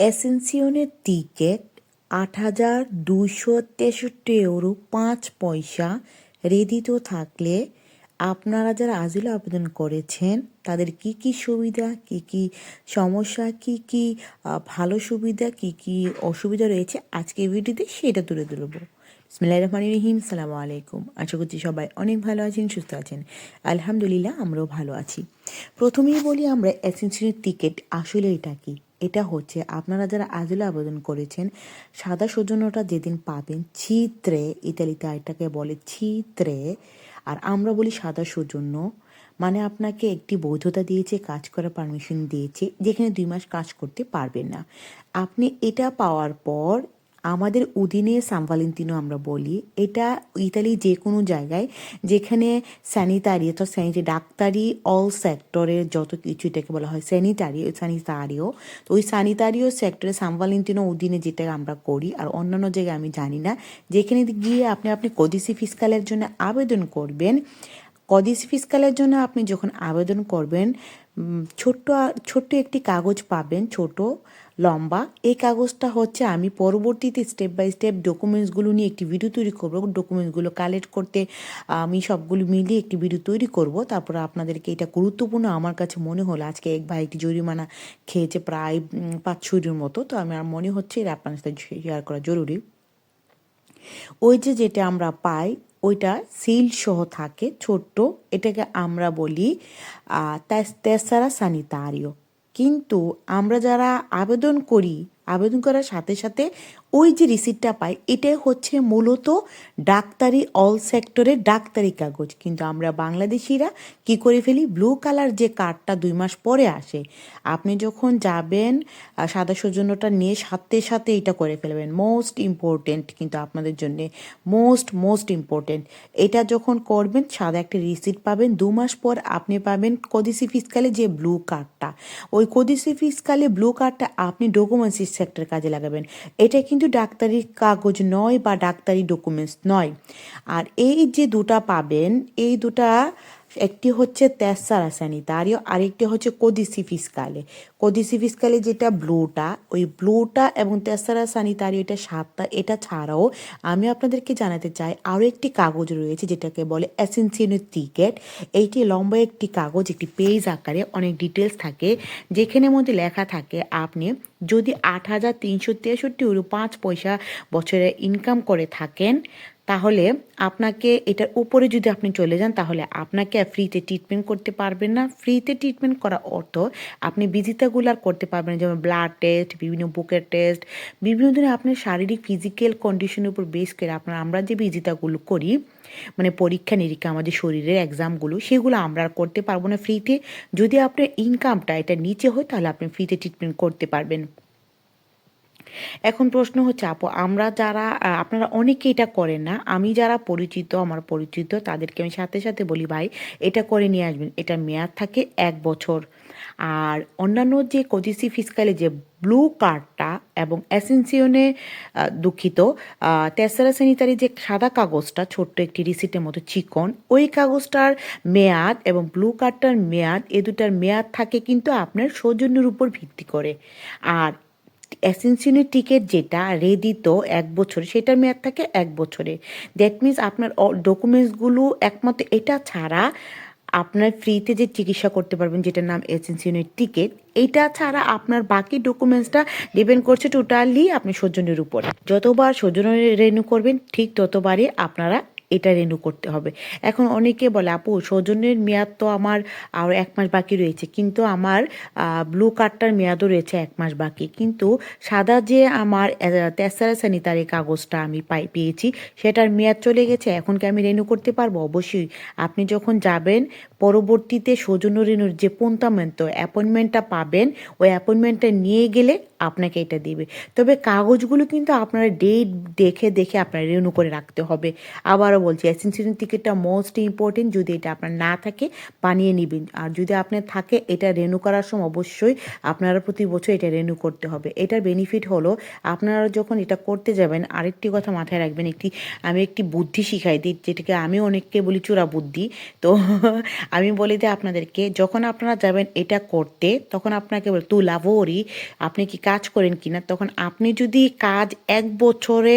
এসেনসিয়নের ticket আট হাজার দুশো তেষট্টি ইউরো, পাঁচ পয়সা। রেডিত থাকলে আপনারা যারা আজিলে আবেদন করেছেন, তাদের কি কি সুবিধা, কি কি সমস্যা, কি কি ভালো সুবিধা, কি কি অসুবিধা রয়েছে, আজকে ভিডিওতে সেটা তুলে ধরবো। বিসমিল্লাহির রহমানির রহিম, সালামু আলাইকুম। আশা করছি সবাই অনেক ভালো আছেন, সুস্থ আছেন। আলহামদুলিল্লাহ, আমরাও ভালো আছি। প্রথমেই বলি আমরা এসেন্সিয়াল টিকিট, আসলে এটা কি? এটা হচ্ছে আপনারা যারা আজিলে আবেদন করেছেন, সাদা সৌজন্যটা যেদিন পাবেন, ছিত্রে, ইতালিতে এটাকে বলে ছিত্রে, আর আমরা বলি সাদা সৌজন্য মানে আপনাকে একটি বৈধতা দিয়েছে, কাজ করার পারমিশন দিয়েছে, যেখানে দুই মাস কাজ করতে পারবেন না। আপনি এটা পাওয়ার পর আমাদের উদিনে সামভালেন্তিনো আমরা বলি। এটা ইতালি যে কোনো জায়গায়, যেখানে স্যানিটারি অর্থাৎ স্যানিটারি ডাক্তারি অল সেক্টরের যত কিছু এটাকে বলা হয় স্যানিটারি স্যানিটারিও তো ওই স্যানিটারিও সেক্টরে সামভালেন্তিনো উদিনে যেটা আমরা করি, আর অন্যান্য জায়গায় আমি জানি না। যেখানে গিয়ে আপনি আপনি কদিসি ফিসকালের জন্য আবেদন করবেন। কদিস ফিসকালের জন্য আপনি যখন আবেদন করবেন ছোট্ট ছোট্ট একটি কাগজ পাবেন, ছোট। লম্বা। এই কাগজটা হচ্ছে আমি পরবর্তীতে স্টেপ বাই স্টেপ ডকুমেন্টসগুলো নিয়ে একটি ভিডিও তৈরি করব ডকুমেন্টসগুলো কালেক্ট করতে আমি সবগুলো মিলিয়ে একটি ভিডিও তৈরি করব। তারপর আপনাদেরকে এটা গুরুত্বপূর্ণ আমার কাছে মনে হলো আজকে এক ভাই একটি জরিমানা খেয়েছে প্রায় পাঁচ ছুরির মতো। তো আমার মনে হচ্ছে এটা আপনার সাথে শেয়ার করা জরুরি। ওই যে যেটা আমরা পাই, ওইটা সিল সহ থাকে, ছোট্ট। এটাকে আমরা বলি তেসারা সানিতারিও কিন্তু আমরা যারা আবেদন করি আবেদন করার সাথে সাথে ওই যে রিসিপ্টটা পাই, এটাই হচ্ছে মূলত ডাক্তারি অল সেক্টরের ডাক্তারি কাগজ। কিন্তু আমরা বাংলাদেশিরা কি করে ফেলি? ব্লু কালার যে কার্ডটা দুই মাস পরে আসে, আপনি যখন যাবেন সাদা সৌজন্যটা নিয়ে সাথে সাথে এটা করে ফেলবেন। মোস্ট ইম্পর্টেন্ট কিন্তু আপনাদের জন্য মোস্ট মোস্ট ইম্পর্টেন্ট এটা যখন করবেন, সাদা একটা রিসিপ্ট পাবেন, দু মাস পর আপনি পাবেন কদিসি ফিসকালে যে ব্লু কার্ডটা ওই কদিসি ফিসকালে ব্লু কার্ডটা আপনি ডকুমেন্টস সেক্টর কাজে লাগাবেন। এটা কিন্তু ডাক্তারি কাগজ নয় বা ডাক্তারি ডকুমেন্টস নয়। আর এই যে দুটা পাবেন, এই দুটা একটি হচ্ছে তেসারা স্যানিটারিও আরেকটি হচ্ছে কদিসি ফিসকালে কদিসি ফিসকালে যেটা ব্লুটা, ওই ব্লুটা এবং তেসারা স্যানিটারিও এটা সাতটা এটা ছাড়াও আমি আপনাদেরকে জানাতে চাই, আরও একটি কাগজ রয়েছে যেটাকে বলে অ্যাসেন্সিয়নের টিকেট। এইটি লম্বা একটি কাগজ, একটি পেজ আকারে অনেক ডিটেলস থাকে, যেখানের মধ্যে লেখা থাকে, আপনি যদি আট হাজার তিনশো তেষট্টি পাঁচ পয়সা বছরে ইনকাম করে থাকেন তাহলে আপনাকে এটার উপরে যদি আপনি চলে যান, তাহলে আপনাকে ফ্রিতে ট্রিটমেন্ট করতে পারবেন না। ফ্রিতে ট্রিটমেন্ট করা অর্থ আপনি বিজিতাগুলো আর করতে পারবেন না যেমন ব্লাড টেস্ট বিভিন্ন বুকের টেস্ট বিভিন্ন ধরনের আপনার শারীরিক ফিজিক্যাল কন্ডিশনের উপর বেস করে আপনার, আমরা যে বিজিতাগুলো করি মানে পরীক্ষা, নিরীক্ষা, আমাদের শরীরের এক্সামগুলো সেগুলো আমরা আর করতে পারব না ফ্রিতে যদি আপনার ইনকামটা এটা নিচে হয়, তাহলে আপনি ফ্রিতে ট্রিটমেন্ট করতে পারবেন। এখন প্রশ্ন হচ্ছে, আপু, আমরা যারা আপনারা অনেকে এটা করেন না। আমি যারা পরিচিত, আমার পরিচিত, তাদেরকে আমি সাথে সাথে বলি, ভাই, এটা করে নিয়ে আসবেন। এটা মেয়াদ থাকে এক বছর। আর অন্যান্য যে কজিসি ফিসকালে যে ব্লু কার্ডটা এবং অ্যাসেন্সিয়নে দুঃখিত তেসারা স্যানিটারি যে সাদা কাগজটা, ছোট্ট একটি রিসিটের মতো চিকন, ওই কাগজটার মেয়াদ এবং ব্লু কার্ডটার মেয়াদ, এ দুটার মেয়াদ থাকে কিন্তু আপনার সৌজন্যের উপর ভিত্তি করে। আর অ্যাসেন্সিয়নের টিকিট যেটা রেডি তো এক বছর সেটার মেয়াদ থাকে এক বছরে। দ্যাট মিন্স আপনার ডকুমেন্টসগুলো একমাত্র এটা ছাড়া আপনার ফ্রিতে যে চিকিৎসা করতে পারবেন, যেটার নাম এসেন্সিয়নের টিকিট এইটা ছাড়া আপনার বাকি ডকুমেন্টসটা ডিপেন্ড করছে টোটালি আপনি সৌজন্যের উপরে। যতবার সৌজন্য রেনু করবেন, ঠিক ততবারই আপনারা এটা রেনু করতে হবে। এখন অনেকে বলে, আপু, সৌজন্যের মেয়াদ তো আমার আর এক মাস বাকি রয়েছে। কিন্তু আমার ব্লু কার্ডটার মেয়াদও রয়েছে এক মাস বাকি। কিন্তু সাদা যে আমার তেসারা স্যানিটারি কাগজটা আমি পাই, পেয়েছি, সেটার মেয়াদ চলে গেছে, এখন কি আমি রেনু করতে পারব? অবশ্যই। আপনি যখন যাবেন, পরবর্তীতে সৌজন্য রেনুর যে পন্তামেন্ট অ্যাপয়েন্টমেন্টটা পাবেন, ওই অ্যাপয়েন্টমেন্টটা নিয়ে গেলে আপনাকে এটা দিবে। তবে কাগজগুলো কিন্তু আপনারা ডেট দেখে দেখে আপনার রেনু করে রাখতে হবে। আবার আবারও বলছি অ্যাসেন্সিশন টিকিটটা মোস্ট ইম্পর্টেন্ট যদি এটা আপনার না থাকে, বানিয়ে নেবেন। আর যদি আপনার থাকে, এটা রেনু করার সময় অবশ্যই আপনারা প্রতি বছর এটা রেনু করতে হবে। এটার বেনিফিট হলো, আপনারা যখন এটা করতে যাবেন, আরেকটি কথা মাথায় রাখবেন, একটি, আমি একটি বুদ্ধি শিখাই দিই, যেটাকে আমি অনেককে বলি চূড়া বুদ্ধি। তো আমি বলে দিই আপনাদেরকে, যখন আপনারা যাবেন এটা করতে, তখন আপনাকে বল তু লাভরি আপনি কি কাজ করেন কিনা? তখন আপনি যদি কাজ এক বছরে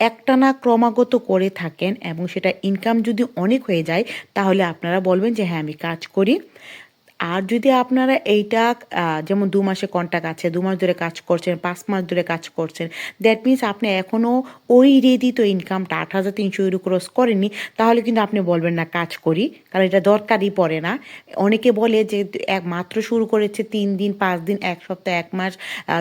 একটানা ক্রমাগত করে থাকেন এবং সেটা ইনকাম যদি অনেক হয়ে যায়, তাহলে আপনারা বলবেন যে হ্যাঁ আমি কাজ করি। আর যদি আপনারা এইটা যেমন দু মাসে কন্ট্যাক্ট আছে, দু মাস ধরে কাজ করছেন, পাঁচ মাস ধরে কাজ করছেন দ্যাট মিনস আপনি এখনও ওই রেডিত ইনকামটা আট হাজার তিনশো ইউরো ক্রস করেননি, তাহলে কিন্তু আপনি বলবেন না, কাজ করি। কারণ এটা দরকারই পড়ে না। অনেকে বলে যে, এক, মাত্র শুরু করেছে তিন দিন, পাঁচ দিন, এক সপ্তাহ, এক মাস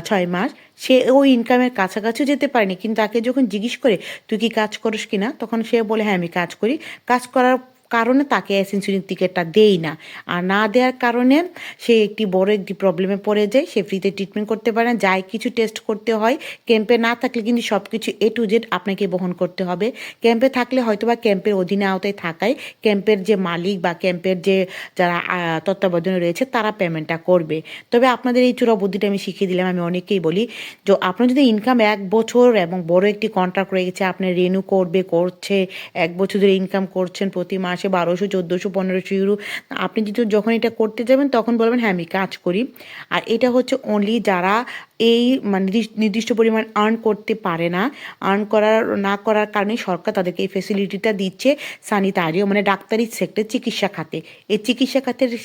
ছয় মাস। সে ওই ইনকামের কাছাকাছিও যেতে পারেনি। কিন্তু তাকে যখন জিজ্ঞেস করে, তুই কি কাজ করিস কি না তখন সে বলে হ্যাঁ আমি কাজ করি। কাজ করার কারণে তাকে অ্যাসেন্সুরিন টিকিটটা দেই না। আর না দেওয়ার কারণে সে একটি বড় একটি প্রবলেমে পড়ে যায়, সে ফ্রিতে ট্রিটমেন্ট করতে পারে না, যাই কিছু টেস্ট করতে হয়। ক্যাম্পে না থাকলে কিন্তু সব কিছু এ টু জেড আপনাকে বহন করতে হবে। ক্যাম্পে থাকলে হয়তো বা ক্যাম্পের অধীনে আওতায় থাকায় ক্যাম্পের যে মালিক বা ক্যাম্পের যে যারা তত্ত্বাবধানে রয়েছে, তারা পেমেন্টটা করবে। তবে আপনাদের এই চূড়া বুদ্ধিটা আমি শিখিয়ে দিলাম, আমি অনেকেই বলি যে আপনার যদি ইনকাম এক বছর এবং বড় একটি কন্ট্রাক্ট রয়ে গেছে, আপনি রেনু করবে, করছে, এক বছর ধরে ইনকাম করছেন প্রতি মাসে বারোশো, চোদ্দোশো, পনেরোশো ইউরো আপনি যদি যখন এটা করতে যাবেন, তখন বলবেন হ্যাঁ আমি কাজ করি। আর এটা হচ্ছে অনলি যারা এই মানে নির্দিষ্ট- পরিমাণ আর্ন করতে পারে না। আর্ন করার, না করার কারণে সরকার তাদেরকে এই ফেসিলিটিটা দিচ্ছে সানিটারিও মানে ডাক্তারি সেক্টর চিকিৎসা খাতে। এই চিকিৎসা খাতের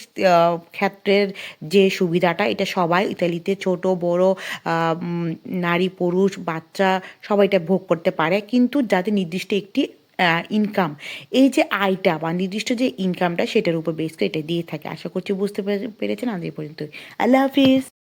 ক্ষেত্রের যে সুবিধাটা, এটা সবাই ইতালিতে ছোট, বড় নারী, পুরুষ, বাচ্চা সবাই এটা ভোগ করতে পারে। কিন্তু যাদের নির্দিষ্ট একটি ইনকাম এই যে আয়টা বা নির্দিষ্ট যে ইনকামটা সেটার উপর বেস করে এটা দিয়ে থাকে। আশা করছি বুঝতে পেরে- পেরেছেন? আজ পর্যন্ত আল্লাহ হাফিজ।